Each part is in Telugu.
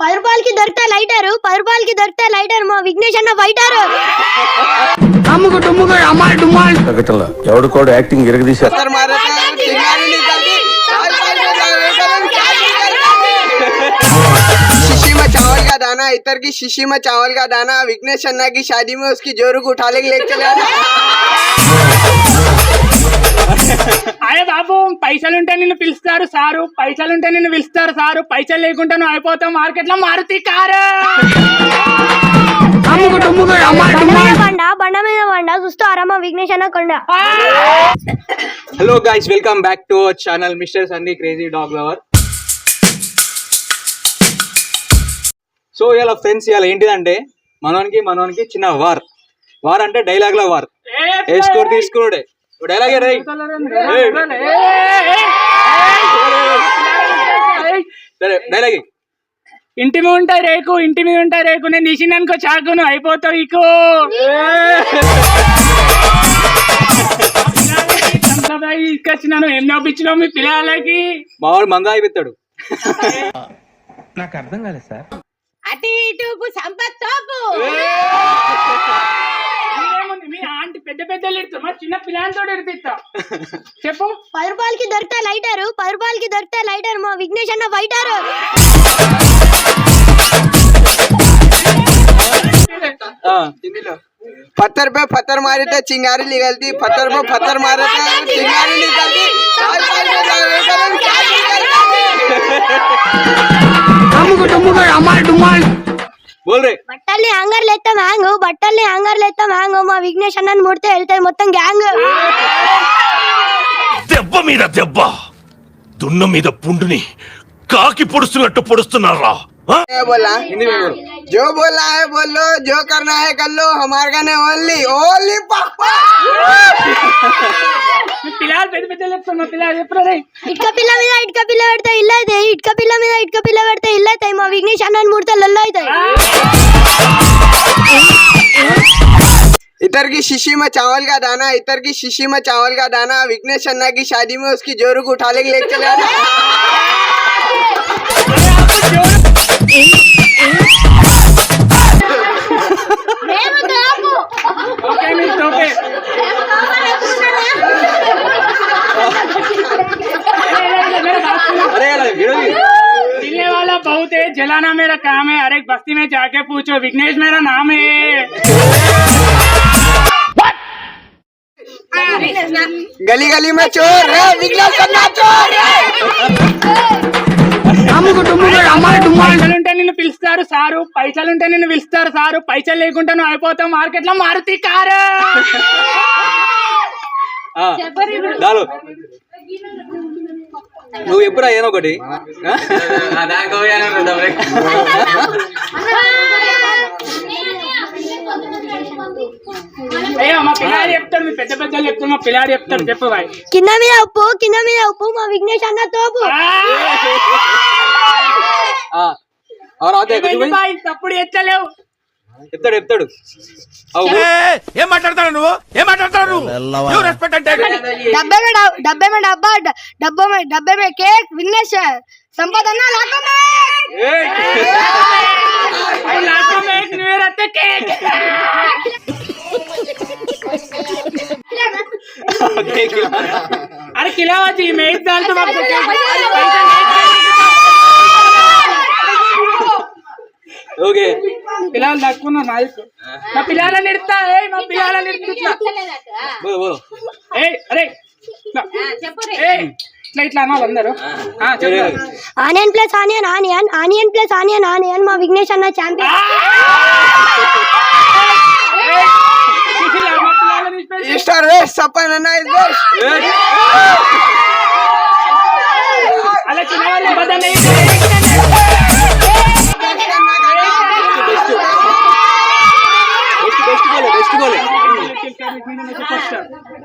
పది రూపాయలకి దొరికితే లైటర్ పది రూపాయలకి దొరికితే లైటర్ మా విఘ్నేష్ అన్న ఫైటర్ తగ్గటంలా ఎవడు కూడా యాక్టింగ్ ఇరగదీశారు पत्थर मारा था चिंगारी निकलती चाल चाल के चाल कदम चाल निकलती। शीशी में चावल का दाना इतर की शीशी में चावल का दाना विघ्नेश अन्ना की शादी में उसकी जोरू को उठा लेके लेके चले आना అరే బాబు పైసలుంటే నిన్ను పిలుస్తారు సారు. పైసలుంటే నిన్ను పిలుస్తారు సారు. పైసలు లేకుంటే నువ్వు అయిపోతావు మార్కెట్లో మారుతి కారు. బండ మీద బండ బండ విఘ్నేష్ అన్న కొండ. Hello guys welcome back to our channel mister Sunny crazy dog lover so ఇలా ఫ్రెండ్స్ ఇలా ఏంటిదంటే మనోనికి మనోనికి చిన్న వార్. వార్. అంటే డైలాగ్లో వార్ వేసుకోడు తీసుకున్నాడే? డైలాగ్ సరే డైలాగ్. ఇంటి మీద ఉంటాయి రేకు ఇంటి మీద ఉంటాయి రేకు నేను తీసిందనుకో చాకు నువ్వు అయిపోతావు ఇకు. ఇసుకొచ్చినాను ఏం నవ్వించినావు మీ పిల్లలకి? మా వాడు మంద అయిపోతాడు అటు ఇటు సంపత్ తోపు? మీ ఆంటీ పెద్ద పెద్ద ఎడుతావు మా చిన్న పిల్లలతో ఎడిపిస్తా చెప్పు పది రూపాయలకి దొరికితే లైటర్ పది రూపాయలకి దొరికితే లైటర్ మా విఘ్నేష్ అన్న ఫైటర్ ఆ, पत्थर पे पत्थर मारे थे चिंगारी निकलती पत्थर पे पत्थर मारे थे चिंगारी निकलती चाल चाल के चाल कदम चाल निकलती। బోల్ రే బట్టల్ని హ్యాంగర్ లేస్తాం హ్యాంగ్ బట్టల్ని హ్యాంగర్ లేస్తాం హ్యాంగ్ మా విఘ్నేష్ అన్నని ముడితే వెళ్తాయి మొత్తం గ్యాంగ్ దెబ్బ మీద దెబ్బ దున్న మీద పుండుని కాకి పొడుస్తున్నట్టు పొడుస్తున్నారా ఆ? ये बोला హిందీ में बोलो जो बोलना है बोलो जो करना है कर लो हमारे गाने ओनली ओनली पापा మీ పిల్లలు పెద్ద పెద్ద చెప్తాను మా పిల్లలు చెప్పురా రే ఇటుక పిల్ల మీద ఇటుక పిల్ల పెడితే ఇల్లు అవుతాయి ఇటుక పిల్ల మీద ఇటుక పిల్ల పెడితే ఇల్లు అవుతాయి మా విఘ్నేష్ అన్నని ముడితే లొల్లు అవుతాయి इतर की शीशी में चावल का दाना इतर की शीशी में चावल का दाना विघ्नेश चन्ना की शादी में उसकी जोरू को उठा लेके ले चले आना। जलाना मेरा काम है हर एक बस्ती में जाके पूछो विघ्नेश मेरा नाम है। गली गली में चोर है विघ्नेश अन्ना चोर है పైసలుంటే నిన్ను పిలుస్తారు సారు పైసలుంటే నిన్ను పిలుస్తారు సారు పైసలు లేకుంటే నువ్వు అయిపోతావు మార్కెట్ లో మారుతి కారు ఆ, చాలు నువ్వు ఎప్పుడు అయ్యాను ఒకటి ఆ? అయ్యో మా పిల్లాడు చెప్తాడు మీ పెద్ద పెద్దలు చెప్తారు మా పిల్లాడు చెప్తాడు చెప్పు బాయ్. కింద మీద ఉప్పు కింద మీద ఉప్పు మా విఘ్నేష్ అన్న తోపు. తప్పుడు ఎత్తలేవు ఎత్తాడు ఎత్తాడు ఏం మాట్లాడతాడు నువ్వు ఏం మాట్లాడతాడు నువ్వు రెస్పెక్ట్ అంటే డబ్బే మే డబ్బే మే డబ్బా డబ్బా మే డబ్బే మే కేక్ విన్నేష్ సంపాదన అరే కిలావాజీ మేడ్ దాల్తో మాకు ఓకే పిల్లలు దక్కున్నా నాయకు. మా పిల్లలని ఎడతా ఏ మా పిల్లలని ఎడుతున్నా ఏ ఇట్లా ఇట్లా అనాలి onion plus onion onion onion plus onion onion మా విఘ్నేష్ అన్న champion Star Wars, Sapana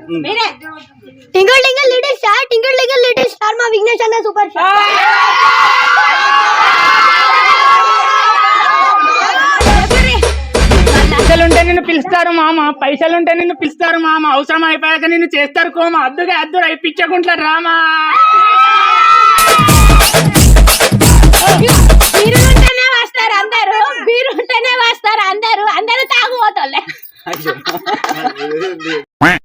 twinkle twinkle little star twinkle twinkle little star మా విఘ్నేష్ అన్న సూపర్ స్టార్. ఉంటే నిన్ను పిలుస్తారు మామ పైసలుంటే నిన్ను పిలుస్తారు మామ అవసరం అయిపోయాక నిన్ను చేస్తారు కోమ అద్దుగా అద్దురు అయిపించకుండా రామా బీరుంటేనే వస్తారు అందరూ బీరుంటేనే వస్తారు అందరు అందరూ తాగుపోతాలే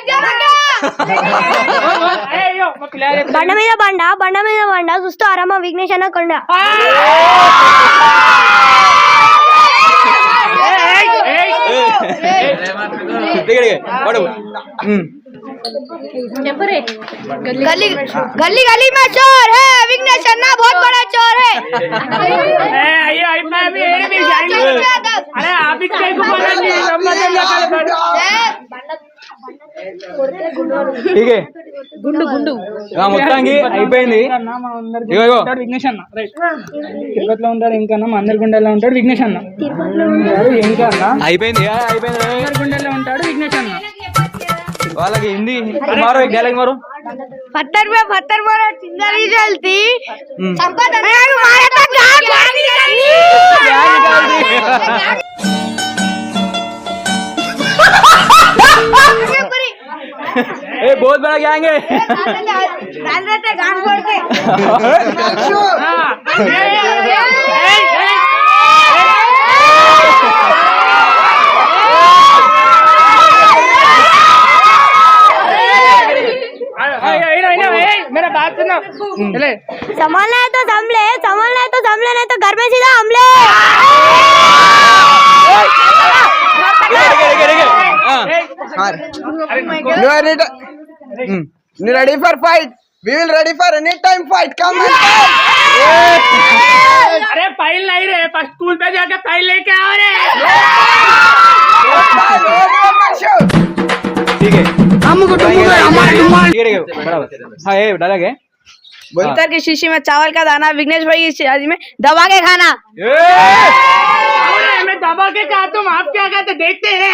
బండ మీద బండ బండ మీద బండ చూస్తూ ఆరామ విఘ్నేష్ అన్న కొండ దిగ దిగ వాడు ఉమ్. गली गली गली में चोर है विघ्नेश अन्ना बहुत बड़ा चोर है ए, అయ్యో అయిపోయి మొత్తానికి అయిపోయింది. విఘ్నేష్ అన్న తిరుపతిలో ఉంటారు ఇంకా అందరి గుండెల్లో ఉంటాడు విఘ్నేష్ అన్న అయిపోయింది. అయిపోయింది వాళ్ళకి మారో. మారో बहुत बड़ा गैंग है मेरा बात सुनो संभालना है तो संभले संभालना है तो संभले नहीं तो घर में सीधा हमले अरे ready. You ready for fight? We will ready for any time fight. Come fight. अरे फ़ाइल नहीं रे फ़र्स्ट स्कूल पे जाके फ़ाइल लेके आओ रे. ठीक है। ठीक है ठीक है बराबर। हाँ ये डायलॉग है की शीशी में चावल का दाना विघ्नेश भाई की शीशी में दबा के खाना। मैं दबा के कहा तुम आप क्या कहते देखते हैं।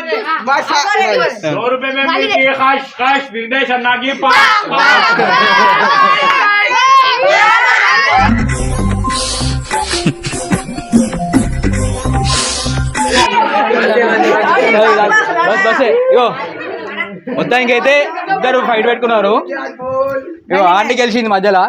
बस सौ रुपए में मिलती है खाश खाश हृदय शर्मा की बस बस यो మొత్తానికి అయితే ఇద్దరు ఫైట్ పెట్టుకున్నారు. ఆంటీ గెలిచింది మధ్యలో.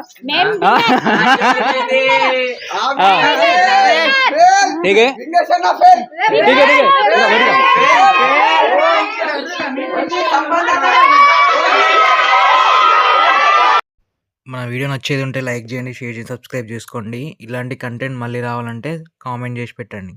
మన వీడియో నచ్చేది ఉంటే లైక్ చేయండి షేర్ చేసి సబ్స్క్రైబ్ చేసుకోండి. ఇలాంటి కంటెంట్ మళ్ళీ రావాలంటే కామెంట్ చేసి పెట్టండి.